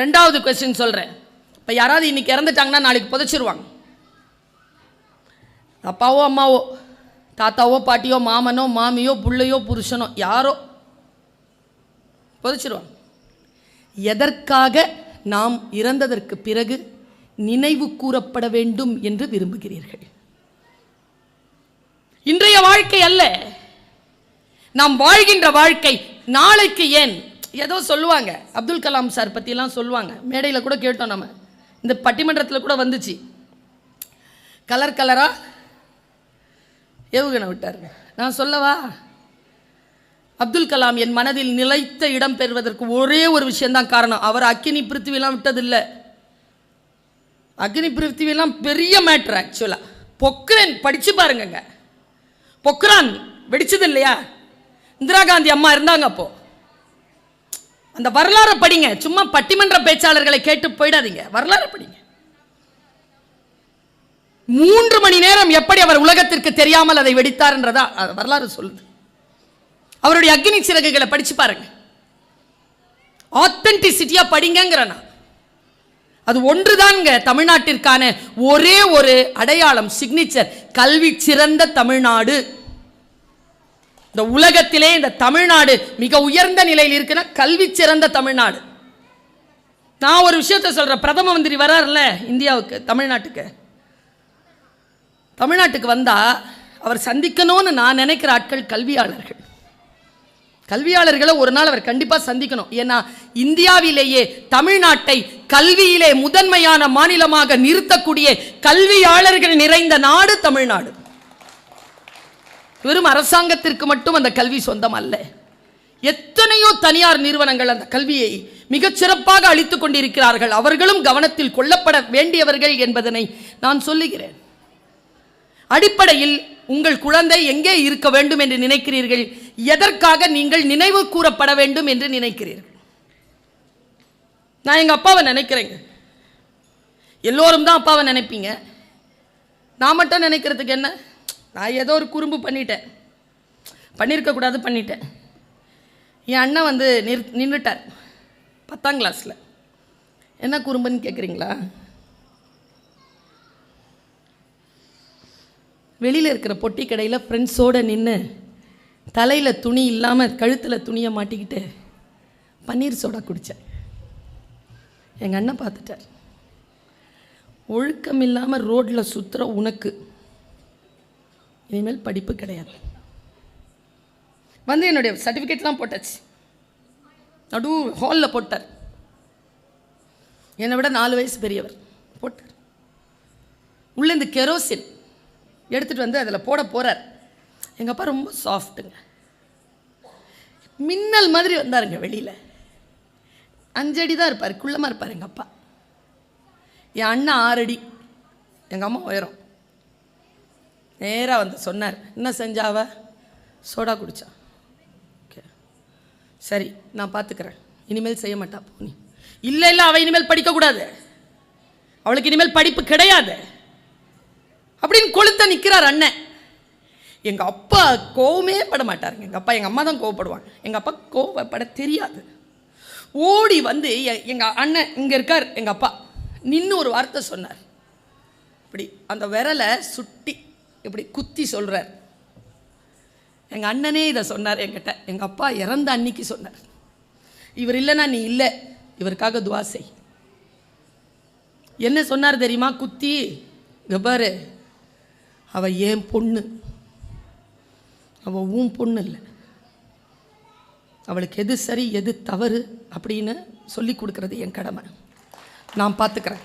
ரெண்டாவது கொஸ்டின் சொல்கிறேன் இப்போ யாராவது இன்னைக்கு இறந்துட்டாங்கன்னா நாளைக்கு புதைச்சிருவாங்க. அப்பாவோ அம்மாவோ தாத்தாவோ பாட்டியோ மாமனோ மாமியோ புள்ளையோ புருஷனோ யாரோ புதைச்சிருவாங்க. எதற்காக நாம் இறந்ததற்கு பிறகு நினைவு கூறப்பட வேண்டும் என்று விரும்புகிறீர்கள்? இன்றைய வாழ்க்கை அல்ல. நாம் வாழ்கின்ற வாழ்க்கை நாளைக்கு ஏன் ஏதோ சொல்லுவாங்க. அப்துல் கலாம் சார் பற்றிலாம் சொல்லுவாங்க. மேடையில் கூட கேட்டோம் நம்ம இந்த பட்டிமன்றத்தில் கூட வந்துச்சு. கலர் கலராக ஏவுகணை விட்டார். நான் சொல்லவா? அப்துல் கலாம் என் மனதில் நிலைத்த இடம் பெறுவதற்கு ஒரே ஒரு விஷயந்தான் காரணம். அவர் அக்கினி பிருத்திவிலாம் விட்டதில்லை. அக்னி பிருத்திவிலாம் பெரிய மேட்ரு ஆக்சுவலாக பொக்ரேன் படித்து பாருங்கங்க. பொக்ரான் வெடிச்சது இல்லையா? இந்திரா காந்தி அம்மா இருந்தாங்க அப்போது அந்த வரலாறை படிங்க. சும்மா பட்டிமன்ற பேச்சாளர்களை கேட்டு போயிடாதீங்க. வரலாறு படிங்க. மூன்று மணி நேரம் எப்படி அவர் உலகத்திற்கு தெரியாமல் அதை வெடித்தார் என்றதா வரலாறு சொல்லுது. அவருடைய அக்னி சிறகுகளை படிச்சு பாருங்க. ஆத்தென்டிசிட்டியா படிங்கிறனா அது ஒன்றுதான்ங்க தமிழ்நாட்டிற்கான ஒரே ஒரு அடையாளம் சிக்னேச்சர் கல்வி சிறந்த தமிழ்நாடு. இந்த உலகத்திலே இந்த தமிழ்நாடு மிக உயர்ந்த நிலையில் இருக்குன்னா கல்வி சிறந்த தமிழ்நாடு. நான் ஒரு விஷயத்த சொல்கிறேன் பிரதம மந்திரி வரார்ல இந்தியாவுக்கு தமிழ்நாட்டுக்கு. தமிழ்நாட்டுக்கு வந்தால் அவர் சந்திக்கணும்னு நான் நினைக்கிற ஆட்கள் கல்வியாளர்கள். கல்வியாளர்களை ஒரு நாள் அவர் கண்டிப்பாக சந்திக்கணும். ஏன்னா இந்தியாவிலேயே தமிழ்நாட்டை கல்வியிலே முதன்மையான மாநிலமாக நிறுத்தக்கூடிய கல்வியாளர்கள் நிறைந்த நாடு தமிழ்நாடு. வெறும் அரசாங்கத்திற்கு மட்டும் அந்த கல்வி சொந்தம் அல்ல எத்தனையோ தனியார் நிறுவனங்கள் அந்த கல்வியை மிகச் சிறப்பாக அளித்துக் கொண்டிருக்கிறார்கள். அவர்களும் கவனத்தில் கொள்ளப்பட வேண்டியவர்கள் என்பதனை நான் சொல்லுகிறேன். அடிப்படையில் உங்கள் குழந்தை எங்கே இருக்க வேண்டும் என்று நினைக்கிறீர்கள்? எதற்காக நீங்கள் நினைவு கூறப்பட வேண்டும் என்று நினைக்கிறீர்கள்? நான் எங்க அப்பாவை நினைக்கிறேங்க. எல்லோரும் தான் அப்பாவை நினைப்பீங்க. நான் மட்டும் நினைக்கிறதுக்கு என்ன? நான் ஏதோ ஒரு குறும்பு பண்ணிட்டேன். பண்ணியிருக்கக்கூடாது பண்ணிட்டேன். என் அண்ணன் வந்து நிறு நின்றுட்டார் பத்தாம் கிளாஸில் என்ன குறும்புன்னு கேட்குறீங்களா வெளியில் இருக்கிற பொட்டி கடையில் ஃப்ரெண்ட்ஸோடு நின்று தலையில் துணி இல்லாமல் கழுத்தில் துணியை மாட்டிக்கிட்டு பன்னீர் சோடா குடித்தேன் எங்கள் அண்ணன் பார்த்துட்டார். ஒழுக்கம் இல்லாமல் ரோட்டில் சுற்றுற உனக்கு. இனிமேல் படிப்பு கிடையாது. வந்து என்னுடைய சர்டிஃபிகேட்லாம் போட்டாச்சு. நடு ஹாலில் போட்டார். என்னை விட நாலு வயசு பெரியவர் போட்டார். உள்ளே இந்த கெரோசின் எடுத்துகிட்டு வந்து அதில் போட போகிறார் எங்கள் அப்பா ரொம்ப சாஃப்ட்டுங்க மின்னல் மாதிரி வந்தாருங்க வெளியில். அஞ்சடி தான் இருப்பார் குள்ளமாக இருப்பார் எங்கள் அப்பா. என் அண்ணன் ஆறடி எங்கள் அம்மா உயரம். நேராக வந்து சொன்னார். என்ன செஞ்சாவ? சோடா குடிச்சா. ஓகே. சரி நான் பார்த்துக்கிறேன் இனிமேல் செய்ய மாட்டா போனி இல்லை இல்லை அவள் இனிமேல் படிக்கக்கூடாது அவளுக்கு இனிமேல் படிப்பு கிடையாது. அப்படின்னு கொளுத்த நிற்கிறார் அண்ணன். எங்கள் அப்பா கோவமே பட மாட்டாருங்க. எங்கள் அப்பா எங்கள் அம்மா தான் கோவப்படுவாங்க. எங்கள் அப்பா கோவப்பட தெரியாது. ஓடி வந்து எங்கள் அண்ணன் இங்கே இருக்கார் எங்கள் அப்பா. நின்று ஒரு வார்த்தை சொன்னார். இப்படி அந்த விரலை சுட்டி இப்படி குத்தி சொல்கிறார் எங்கள் அண்ணனே இதை சொன்னார் என்கிட்ட. எங்கள் அப்பா இறந்த அன்னைக்கு சொன்னார். இவர் இல்லைன்னா நீ இல்லை. இவருக்காக துவா செய். என்ன சொன்னார் தெரியுமா? குத்தி இங்க பாரு அவ ஏன் பொண்ணு? அவ ஊன் பொண்ணு இல்லை. அவளுக்கு எது சரி எது தவறு அப்படின்னு சொல்லி கொடுக்கறது என் கடமை. நான் பார்த்துக்கிறேன்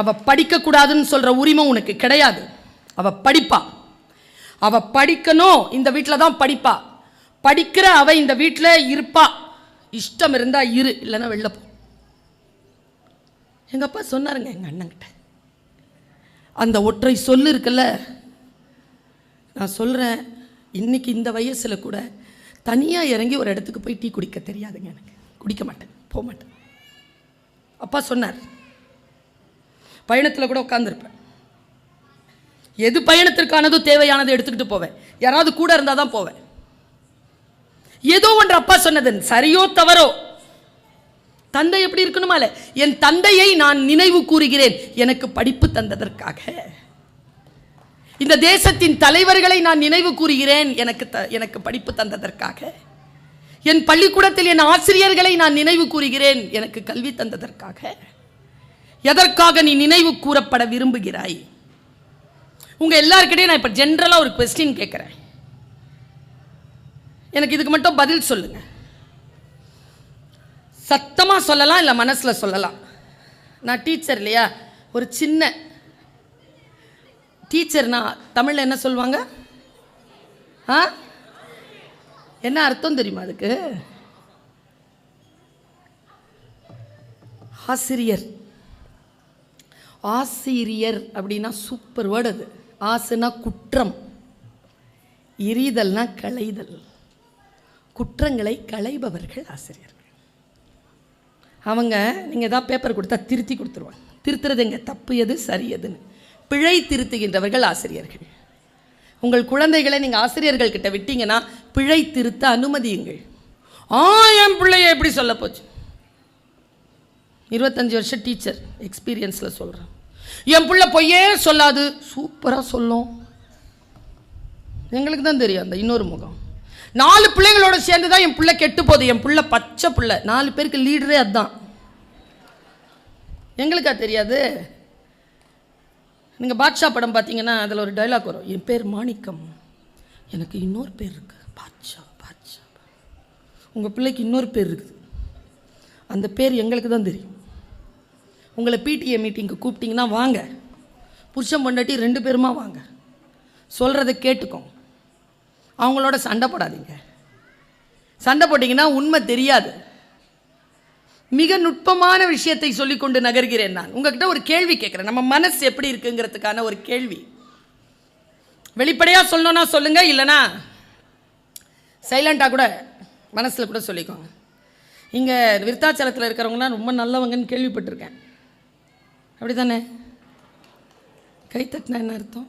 அவ படிக்கக்கூடாதுன்னு சொல்கிற உரிமை உனக்கு கிடையாது. அவ படிப்பா. அவ படிக்கணும் இந்த வீட்டில் தான் படிப்பா. படிக்கிற அவ இந்த வீட்டில் இருப்பா. இஷ்டம் இருந்தால் இரு இல்லைன்னா வெளில போ. எங்கள் அப்பா சொன்னாருங்க எங்கள் அண்ணங்கிட்ட அந்த ஒற்றை சொல்லு இருக்குல்ல நான் சொல்கிறேன் இன்னைக்கு இந்த வயசில் கூட தனியாக இறங்கி ஒரு இடத்துக்கு போய் டீ குடிக்க தெரியாதுங்க எனக்கு. குடிக்க மாட்டேன் போக மாட்டேன். அப்பா சொன்னார் பயணத்தில் கூட உட்காந்துருப்பேன் எது பயணத்திற்கானதோ தேவையானதை எடுத்துக்கிட்டு போவேன். யாராவது கூட இருந்தால் தான் போவேன். ஏதோ ஒன்று அப்பா சொன்னது சரியோ தவறோ? தந்தை எப்படி இருக்கணுமா இல்லை? என் தந்தையை நான் நினைவு கூறுகிறேன். எனக்கு படிப்பு தந்ததற்காக. இந்த தேசத்தின் தலைவர்களை நான் நினைவு கூறுகிறேன். எனக்கு த எனக்கு படிப்பு தந்ததற்காக. என் பள்ளிக்கூடத்தில் என் ஆசிரியர்களை நான் நினைவு கூறுகிறேன். எனக்கு கல்வி தந்ததற்காக. எதற்காக நீ நினைவு கூறப்பட விரும்புகிறாய்? உங்கள் எல்லாருக்கிட்டையும் நான் இப்போ ஜென்ரலாக ஒரு கொஸ்டின் கேட்குறேன் எனக்கு இதுக்கு மட்டும் பதில் சொல்லுங்க. சத்தமாக சொல்லலாம் இல்லை மனசில் சொல்லலாம்? நான் டீச்சர் இல்லையா? ஒரு சின்ன டீச்சர்னா தமிழில் என்ன சொல்லுவாங்க? ஆ? என்ன அர்த்தம் தெரியுமா அதுக்கு? ஆசிரியர். ஆசிரியர் அப்படின்னா சூப்பர் வேர்டு அது. ஆசுனா குற்றம். எரிதல்னா களைதல். குற்றங்களை களைபவர்கள் ஆசிரியர்கள். அவங்க நீங்கள் ஏதாவது பேப்பர் கொடுத்தா திருத்தி கொடுத்துருவாங்க. திருத்துறது எங்கே? தப்பு எது? சரி எதுன்னு. பிழை திருத்துகின்றவர்கள் ஆசிரியர்கள். உங்கள் குழந்தைகளை நீங்கள் ஆசிரியர்கள் கிட்ட விட்டீங்கன்னா பிழை திருத்த அனுமதியுங்கள். ஆ என் பிள்ளைய எப்படி சொல்ல போச்சு? இருபத்தஞ்சி வருஷம் டீச்சர் எக்ஸ்பீரியன்ஸில் சொல்கிறேன் என் பிள்ளை பொய்யே சொல்லாது. சூப்பராக சொல்லும். எங்களுக்கு தான் தெரியும் அந்த இன்னொரு முகம். நாலு பிள்ளைங்களோட சேர்ந்து தான் என் பிள்ளை கெட்டு போகுது. என் பிள்ளை பச்சை பிள்ளை. நாலு பேருக்கு லீடரே அதுதான் எங்களுக்கா தெரியாது? நீங்கள் பாட்ஷா படம் பார்த்தீங்கன்னா அதில் ஒரு டைலாக் வரும். என் பேர் மாணிக்கம். எனக்கு இன்னொரு பேர் இருக்குது பாட்ஷா பாட்ஷா. உங்கள் பிள்ளைக்கு இன்னொரு பேர் இருக்குது. அந்த பேர் எங்களுக்கு தான் தெரியும். உங்களை பிடிஏ மீட்டிங்க்கு கூப்பிட்டீங்கன்னா வாங்க. புருஷன் பொண்டாட்டி ரெண்டு பேருமா வாங்க. சொல்கிறத கேட்டுக்கோங்க அவங்களோட சண்டை போடாதீங்க. சண்டை போட்டிங்கன்னா உண்மை தெரியாது. மிக நுட்பமான விஷயத்தை சொல்லிக்கொண்டு நகர்கிறேன் நான். உங்ககிட்ட ஒரு கேள்வி கேட்குறேன். நம்ம மனசு எப்படி இருக்குங்கிறதுக்கான ஒரு கேள்வி. வெளிப்படையாக சொல்லணும்னா சொல்லுங்கள் இல்லைனா சைலண்ட்டாக கூட மனசில் கூட சொல்லிக்கோங்க. இங்கே விருத்தாச்சலத்தில் இருக்கிறவங்களாம் ரொம்ப நல்லவங்கன்னு கேள்விப்பட்டிருக்கேன். அப்படி தானே கைத்தட்டினா என்ன அர்த்தம்?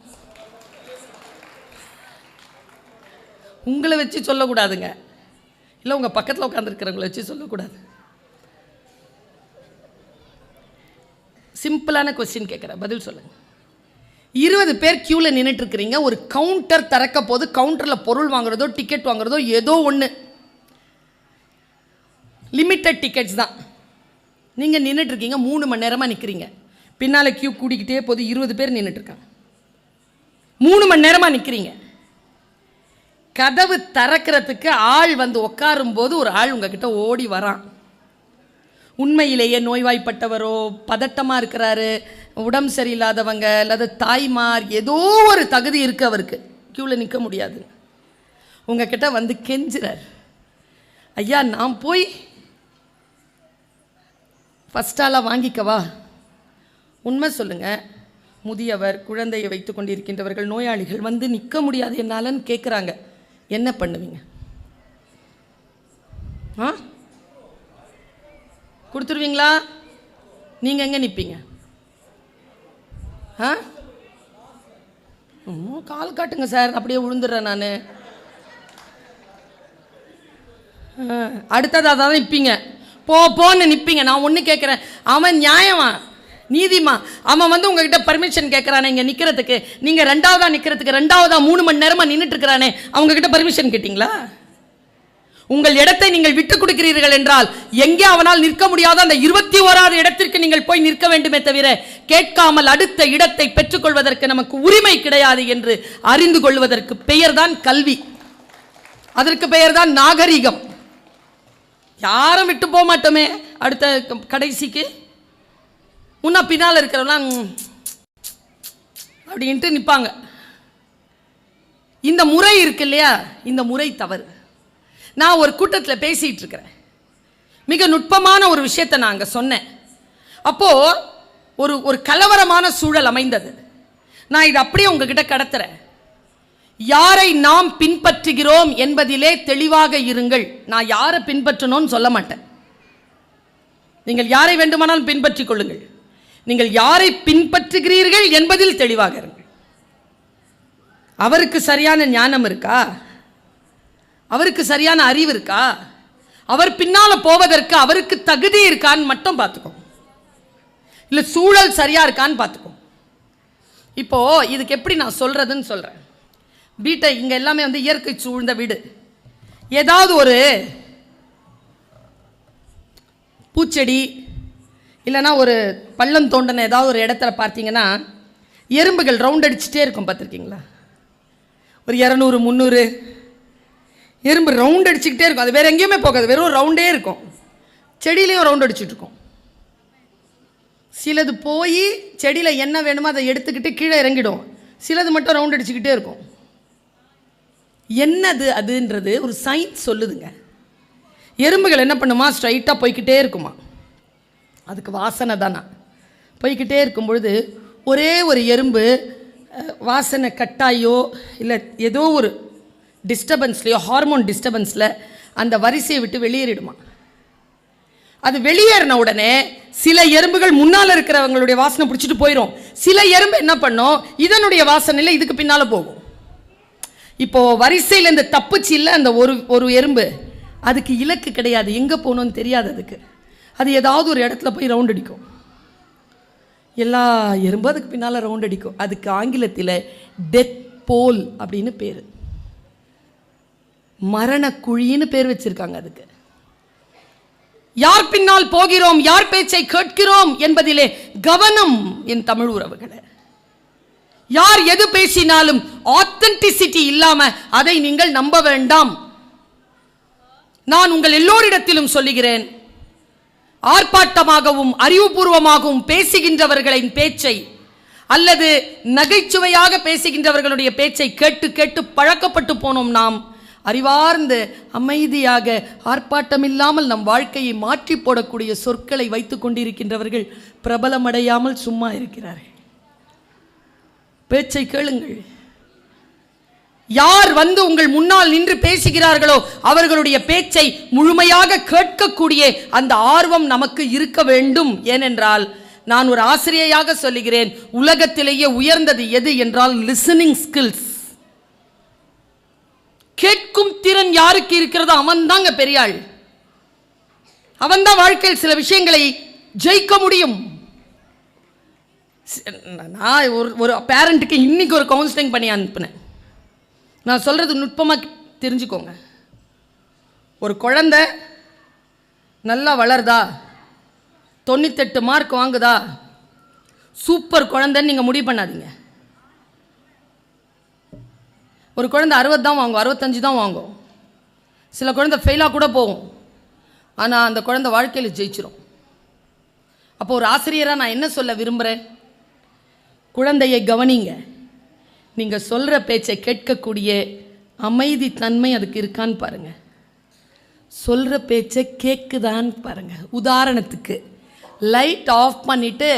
உங்களை வச்சு சொல்லக்கூடாதுங்க. இல்லை உங்கள் பக்கத்தில் உட்காந்துருக்கிறவங்கள வச்சு சொல்லக்கூடாது. சிம்பிளான கொஸ்டின் கேட்குறேன். பதில் சொல்லுங்கள் இருபது பேர் க்யூவில் நின்றுட்டுருக்கிறீங்க ஒரு கவுண்டர் திறக்க போது கவுண்டரில் பொருள் வாங்குறதோ டிக்கெட் வாங்குறதோ ஏதோ ஒன்று லிமிட்டட் டிக்கெட்ஸ் தான். நீங்கள் நின்றுட்டுருக்கீங்க மூணு மணி நேரமாக நிற்கிறீங்க பின்னால் க்யூ கூடிக்கிட்டே போது இருபது பேர் நின்றுட்டுருக்காங்க மூணு மணி நேரமாக நிற்கிறீங்க கதவு திறக்கிறதுக்கு ஆள் வந்து உட்காரும்போது ஒரு ஆள் உங்ககிட்ட ஓடி வரான். உண்மையிலேயே நோய்வாய்ப்பட்டவரோ பதட்டமாக இருக்கிறாரு உடம்பு சரியில்லாதவங்க அல்லது தாய்மார் ஏதோ ஒரு தகுதி இருக்கு அவருக்கு. க்யூவில் நிற்க முடியாது. உங்ககிட்ட வந்து கெஞ்சுறார். ஐயா நான் போய் ஃபஸ்ட்டாலாம் வாங்கிக்கவா? உண்மை சொல்லுங்கள் முதியவர் குழந்தையை வைத்து கொண்டிருக்கின்றவர்கள் நோயாளிகள் வந்து நிற்க முடியாது என்னாலன்னு கேட்குறாங்க என்ன பண்ணுவீங்க? ஆ? கொடுத்துருவீங்களா? நீங்கள் எங்கே நிற்பீங்க ஆ? கால் காட்டுங்க சார். அப்படியே விழுந்துடுறேன் நான். அடுத்ததாக தான் நிற்பீங்க போ போன்னு நிற்பீங்க நான் ஒன்று கேட்குறேன் அவன் நியாயமா? நீதிமா அவன் வந்து உங்ககிட்ட பர்மிஷன் கேட்குறானே இங்கே நிற்கிறதுக்கு நீங்கள் ரெண்டாவதாக நிற்கிறதுக்கு ரெண்டாவதாக மூணு மணி நேரமாக நின்றுட்டுருக்கிறானே அவங்கக்கிட்ட பர்மிஷன் கேட்டிங்களா? உங்கள் இடத்தை நீங்கள் விட்டு கொடுக்கிறீர்கள் என்றால் எங்கே அவனால் நிற்க முடியாத அந்த இருபத்தி ஓராறு இடத்திற்கு நீங்கள் போய் நிற்க வேண்டுமே தவிர கேட்காமல் அடுத்த இடத்தை பெற்றுக்கொள்வதற்கு நமக்கு உரிமை கிடையாது என்று அறிந்து கொள்வதற்கு பெயர்தான் கல்வி. அதற்கு பெயர்தான் நாகரிகம். யாரும் விட்டு போக மாட்டோமே அடுத்த கடைசிக்கு. முன்னா பின்னால் இருக்கிறவெல்லாம் அப்படின்ட்டு நிற்பாங்க இந்த முறை இருக்கு இல்லையா? இந்த முறை தவறு. நான் ஒரு கூட்டத்தில் பேசிகிட்டு இருக்கிறேன். மிக நுட்பமான ஒரு விஷயத்தை நான் அங்கே சொன்னேன். அப்போது ஒரு ஒரு கலவரமான சூழல் அமைந்தது. நான் இதை அப்படியே உங்ககிட்ட கடத்துறேன். யாரை நாம் பின்பற்றுகிறோம் என்பதிலே தெளிவாக இருங்கள். நான் யாரை பின்பற்றணும்னு சொல்ல மாட்டேன். நீங்கள் யாரை வேண்டுமானாலும் பின்பற்றிக் கொள்ளுங்கள். நீங்கள் யாரை பின்பற்றுகிறீர்கள் என்பதில் தெளிவாக இருங்கள். அவருக்கு சரியான ஞானம் இருக்கா? அவருக்கு சரியான அறிவு இருக்கா? அவர் பின்னால் போவதற்கு அவருக்கு தகுதி இருக்கான்னு மட்டும் பார்த்துக்கோ. இல்லை சூழல் சரியா இருக்கான்னு பார்த்துக்கோ. இப்போ இதுக்கு எப்படி நான் சொல்றதுன்னு சொல்றேன். வீட்டை இங்க எல்லாமே வந்து இயற்கை சூழ்ந்த வீடு. ஏதாவது ஒரு பூச்செடி இல்லைன்னா ஒரு பள்ளம் தோண்டின ஏதாவது ஒரு இடத்துல பார்த்தீங்கன்னா எறும்புகள் ரவுண்ட் அடிச்சுட்டே இருக்கும் பார்த்துருக்கீங்களா? ஒரு இரநூறு முந்நூறு. எறும்பு ரவுண்ட் அடிச்சுக்கிட்டே இருக்கும். அது வேறு எங்கேயுமே போகாது. வெறும் ரவுண்டே இருக்கும். செடியிலையும் ரவுண்ட் அடிச்சுட்ருக்கோம் சிலது போய் செடியில் என்ன வேணுமோ அதை எடுத்துக்கிட்டு கீழே இறங்கிடும். சிலது மட்டும் ரவுண்ட் அடிச்சுக்கிட்டே இருக்கும். என்னது அதுன்றது ஒரு சயின்ஸ் சொல்லுதுங்க. எறும்புகள் என்ன பண்ணுமா? ஸ்ட்ரைட்டாக போய்க்கிட்டே இருக்குமா? அதுக்கு வாசனை தானா? போய்க்கிட்டே இருக்கும் பொழுது ஒரே ஒரு எறும்பு வாசனை கட்டாயோ இல்லை ஏதோ ஒரு டிஸ்டர்பன்ஸ்லையோ ஹார்மோன் டிஸ்டர்பன்ஸில் அந்த வரிசையை விட்டு வெளியேறிடுமா? அது வெளியேறின உடனே சில எறும்புகள் முன்னால் இருக்கிறவங்களுடைய வாசனை பிடிச்சிட்டு போயிடும் சில எறும்பு என்ன பண்ணும்? இதனுடைய வாசனையில் இதுக்கு பின்னால் போகும். இப்போ வரிசையில் இந்த தப்புச்சு இல்லை அந்த ஒரு ஒரு எறும்பு. அதுக்கு இலக்கு கிடையாது. எங்கே போகணும்னு தெரியாது அதுக்கு. அது ஏதாவது ஒரு இடத்துல போய் ரவுண்ட் அடிக்கும். எல்லா எறும்பும் அதுக்கு பின்னால் ரவுண்ட் அடிக்கும். அதுக்கு ஆங்கிலத்தில் டெத் போல் அப்படின்னு பேர். மரண குழின்னு பேர் வச்சுருக்காங்க அதுக்கு. யார் பின்னால் போகிறோம்? யார் பேச்சை கேட்கிறோம்? என்பதிலே கவனம் என் தமிழ் உறவுகளை. யார் எது பேசினாலும் ஆத்தென்டிசிட்டி இல்லாம அதை நீங்கள் நம்ப வேண்டாம். நான் உங்கள் எல்லோரிடத்திலும் சொல்லுகிறேன். ஆர்ப்பாட்டமாகவும் அறிவுபூர்வமாகவும் பேசுகின்றவர்களின் பேச்சை அல்லது நகைச்சுவையாக பேசுகின்றவர்களுடைய பேச்சை கேட்டு கேட்டு பழக்கப்பட்டு போனோம் நாம். அறிவார்ந்து அமைதியாக ஆர்ப்பாட்டமில்லாமல் நம் வாழ்க்கையை மாற்றி போடக்கூடிய சொற்களை வைத்துக் கொண்டிருக்கின்றவர்கள் பிரபலமடையாமல் சும்மா இருக்கிறார்கள். பேச்சை கேளுங்கள். யார் வந்து உங்கள் முன்னால் நின்று பேசுகிறார்களோ அவர்களுடைய பேச்சை முழுமையாக கேட்கக்கூடிய அந்த ஆர்வம் நமக்கு இருக்க வேண்டும். ஏனென்றால் நான் ஒரு ஆசிரியையாக சொல்லுகிறேன் உலகத்திலேயே உயர்ந்தது எது என்றால் லிசனிங் ஸ்கில்ஸ் கேட்கும் திறன் யாருக்கு இருக்கிறதோ அவன் தாங்க பெரியாள். அவன் தான் வாழ்க்கையில் சில விஷயங்களை ஜெயிக்க முடியும். நான் ஒரு ஒரு பேரண்ட்டுக்கு இன்னைக்கு ஒரு கவுன்சிலிங் பண்ணி அனுப்பினேன். நான் சொல்கிறது நுட்பமாக தெரிஞ்சுக்கோங்க. ஒரு குழந்த நல்லா வளருதா? தொண்ணூத்தெட்டு மார்க் வாங்குதா? சூப்பர் குழந்தைன்னு நீங்கள் முடிவு பண்ணாதீங்க. ஒரு குழந்தை அறுபது தான் வாங்கும் அறுபத்தஞ்சு தான் வாங்கும். சில குழந்தை ஃபெயிலாக கூட போகும். ஆனால் அந்த குழந்தை வாழ்க்கையில் ஜெயிச்சிரும். அப்போ ஒரு ஆசிரியராக நான் என்ன சொல்ல விரும்புகிறேன் குழந்தையை கவனிங்க. நீங்கள் சொல்கிற பேச்சை கேட்கக்கூடிய அமைதி தன்மை அதுக்கு இருக்கான்னு பாருங்கள் சொல்கிற பேச்சை கேட்குதான்னு பாருங்கள் உதாரணத்துக்கு லைட் ஆஃப் பண்ணிவிட்டு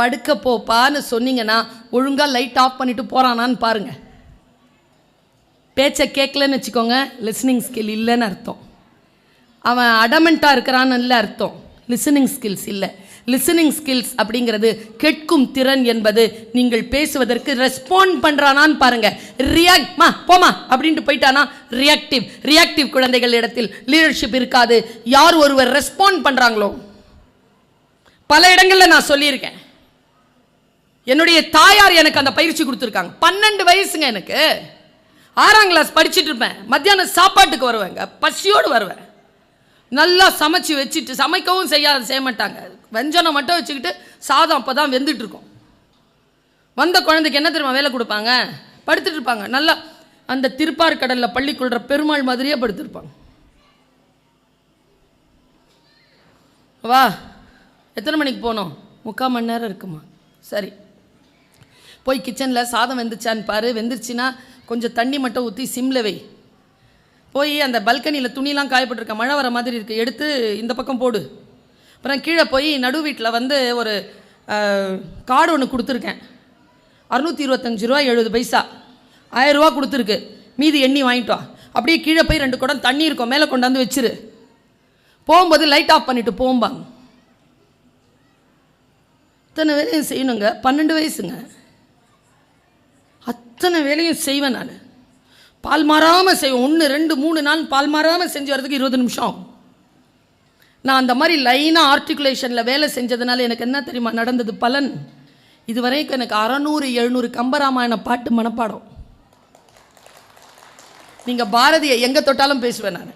படுக்க போப்பான்னு சொன்னீங்கன்னா ஒழுங்காக லைட் ஆஃப் பண்ணிவிட்டு போகிறானான்னு பாருங்கள் பேச்சை கேட்கலன்னு வச்சுக்கோங்க லிஸ்னிங் ஸ்கில் இல்லைன்னு அர்த்தம். அவன் அடமெண்ட்டாக இருக்கிறான்னு இல்லை அர்த்தம். லிசனிங் ஸ்கில்ஸ் இல்லை. லிசனிங் ஸ்கில்ஸ் அப்படிங்கிறது கேட்கும் திறன் என்பது நீங்கள் பேசுவதற்கு ரெஸ்பாண்ட் பண்ணுறானான்னு பாருங்க. ரியாக்ட் மா போமா அப்படின்ட்டு போயிட்டானா? ரியாக்டிவ் ரியாக்டிவ் குழந்தைகள் இடத்தில் லீடர்ஷிப் இருக்காது. யார் ஒருவர் ரெஸ்பாண்ட் பண்ணுறாங்களோ பல இடங்களில் நான் சொல்லியிருக்கேன். என்னுடைய தாயார் எனக்கு அந்த பயிற்சி கொடுத்துருக்காங்க. பன்னெண்டு வயசுங்க எனக்கு. ஆறாம் கிளாஸ் படிச்சுட்டு இருப்பேன். மத்தியானம் சாப்பாட்டுக்கு வருவேங்க. பசியோடு வருவேன். நல்லா சமைச்சு வச்சுட்டு சமைக்கவும் செய்யாத செய்ய மாட்டாங்க. வெஞ்சனம் மட்டும் வச்சுக்கிட்டு சாதம் அப்போ தான் வெந்துட்டு வந்த குழந்தைக்கு என்ன தெரியுமா வேலை கொடுப்பாங்க? படுத்துட்டு இருப்பாங்க. நல்லா அந்த திருப்பார் கடலில் பள்ளி கொள்கிற பெருமாள் மாதிரியே படுத்துருப்பாங்க வா எத்தனை மணிக்கு போனோம்? முக்கால் மணி நேரம் இருக்குமா? சரி. போய் கிச்சனில் சாதம் வெந்துச்சான்னு பாரு. வெந்துருச்சுன்னா கொஞ்சம் தண்ணி மட்டும் ஊற்றி சிம்ல வை. போய் அந்த பல்கனியில் துணிலாம் காயப்பட்டிருக்க மழை வர மாதிரி இருக்குது எடுத்து இந்த பக்கம் போடு. அப்புறம் கீழே போய் நடு வீட்டில் வந்து ஒரு கார்டு ஒன்று கொடுத்துருக்கேன். அறுநூற்றி இருபத்தஞ்சு ரூபா எழுபது பைசா. ஆயிரம் கொடுத்துருக்கு. மீதி எண்ணி வாங்கிட்டோம் அப்படியே கீழே போய் ரெண்டு குடம் தண்ணி இருக்கும். மேலே கொண்டாந்து வச்சிரு. போகும்போது லைட் ஆஃப் பண்ணிவிட்டு போம்பாங்க. அத்தனை வேலையும் செய்யணுங்க. பன்னெண்டு வயசுங்க. அத்தனை வேலையும் செய்வேன் நான். பால் மாறாமல் செய்வோம் ஒன்று ரெண்டு மூணு நாள் பால் மாறாமல் செஞ்சு வரதுக்கு இருபது நிமிஷம். நான் அந்த மாதிரி லைனாக ஆர்டிகுலேஷனில் வேலை செஞ்சதுனால எனக்கு என்ன தெரியுமா நடந்தது? பலன். இதுவரைக்கும் எனக்கு அறநூறு எழுநூறு கம்பராமாயண பாட்டு மனப்பாடம். நீங்கள் பாரதியை எங்கே தொட்டாலும் பேசுவேன் நான்.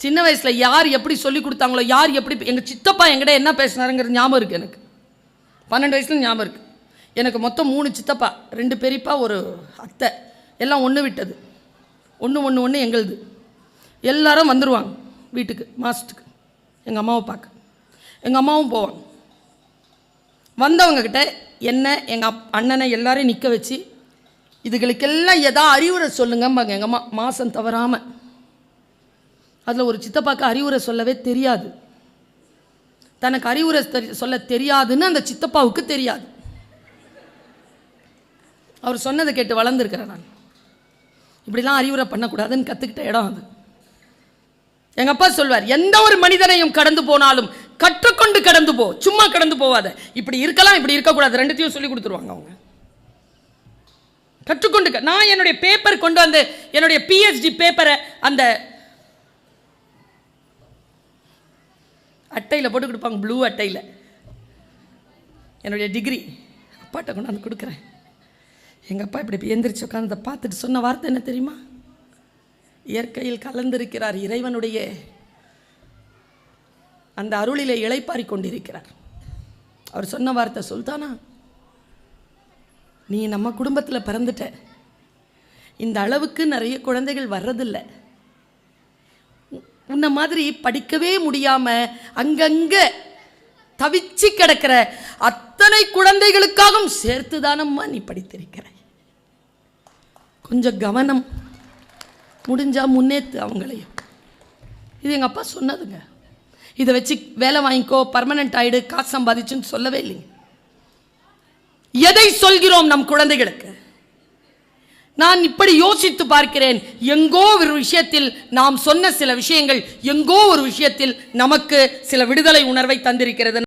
சின்ன வயசில் யார் எப்படி சொல்லி கொடுத்தாங்களோ யார் எப்படி எங்கள் சித்தப்பா எங்கிட்ட என்ன பேசினாருங்கிற ஞாபகம் இருக்குது எனக்கு. பன்னெண்டு வயசுல ஞாபகம் இருக்குது எனக்கு மொத்தம் மூணு சித்தப்பா ரெண்டு பெரியப்பா ஒரு அத்தை. எல்லாம் ஒன்று விட்டது. ஒன்று ஒன்று ஒன்று எங்களுது. எல்லாரும் வந்துடுவாங்க வீட்டுக்கு மாதத்துக்கு எங்கள் அம்மாவை பார்க்க. எங்கள் அம்மாவும் போவாங்க. வந்தவங்கக்கிட்ட என்ன எங்கள் அப் அண்ணனை எல்லாரையும் நிற்க வச்சு இதுகளுக்கெல்லாம் எதா அறிவுரை சொல்லுங்கம்பாங்க. எங்கள் அம்மா மாதம் தவறாமல் அதில் ஒரு சித்தப்பாக்கு அறிவுரை சொல்லவே தெரியாது. தனக்கு அறிவுரை தெரி- சொல்ல தெரியாதுன்னு அந்த சித்தப்பாவுக்கு தெரியாது. அவர் சொன்னதை கேட்டு வளர்ந்துருக்கிறேன் நான். இப்படிலாம் அறிவுரை பண்ணக்கூடாதுன்னு கற்றுக்கிட்ட இடம் அது. எங்கள் அப்பா சொல்வார் எந்த ஒரு மனிதனையும் கடந்து போனாலும் கற்றுக்கொண்டு கடந்து போ சும்மா கடந்து போவாத. இப்படி இருக்கலாம் இப்படி இருக்கக்கூடாது. ரெண்டுத்தையும் சொல்லி கொடுத்துருவாங்க அவங்க. கற்றுக்கொண்டு நான் என்னுடைய பேப்பர் கொண்டு வந்து என்னுடைய பிஹெச்டி பேப்பரை அந்த அட்டையில் போட்டு கொடுப்பாங்க ப்ளூ அட்டையில். என்னுடைய டிகிரி அப்பாட்ட கொண்டாந்து கொடுக்குறேன். எங்கள் அப்பா இப்படி எந்திரிச்சு உட்காந்து பார்த்துட்டு சொன்ன வார்த்தை என்ன தெரியுமா? இயற்கையில் கலந்திருக்கிறார் இறைவனுடைய அந்த அருளிலே இளைப்பாரி கொண்டிருக்கிறார். அவர் சொன்ன வார்த்தை சுல்தானா? நீ நம்ம குடும்பத்தில் பிறந்துட்ட. இந்த அளவுக்கு நிறைய குழந்தைகள் வர்றதில்ல. உ- உன்னை மாதிரி படிக்கவே முடியாமல் அங்கங்கே தவிச்சு கிடக்கிற அத்தனை குழந்தைகளுக்காகவும் சேர்த்து தானம்மா நீ படித்திருக்கிறாய் கொஞ்சம் கவனம். முடிஞ்சால் முன்னேற்று அவங்களையும். இது எங்கள் அப்பா சொன்னதுங்க. இதை வச்சு வேலை வாங்கிக்கோ பர்மனெண்ட் ஆகிடு காசு சம்பாதிச்சுன்னு சொல்லவே இல்லைங்க. எதை சொல்கிறோம் நம் குழந்தைகளுக்கு? நான் இப்படி யோசித்து பார்க்கிறேன். எங்கோ ஒரு விஷயத்தில் நாம் சொன்ன சில விஷயங்கள் எங்கோ ஒரு விஷயத்தில் நமக்கு சில விடுதலை உணர்வை தந்திருக்கிறது.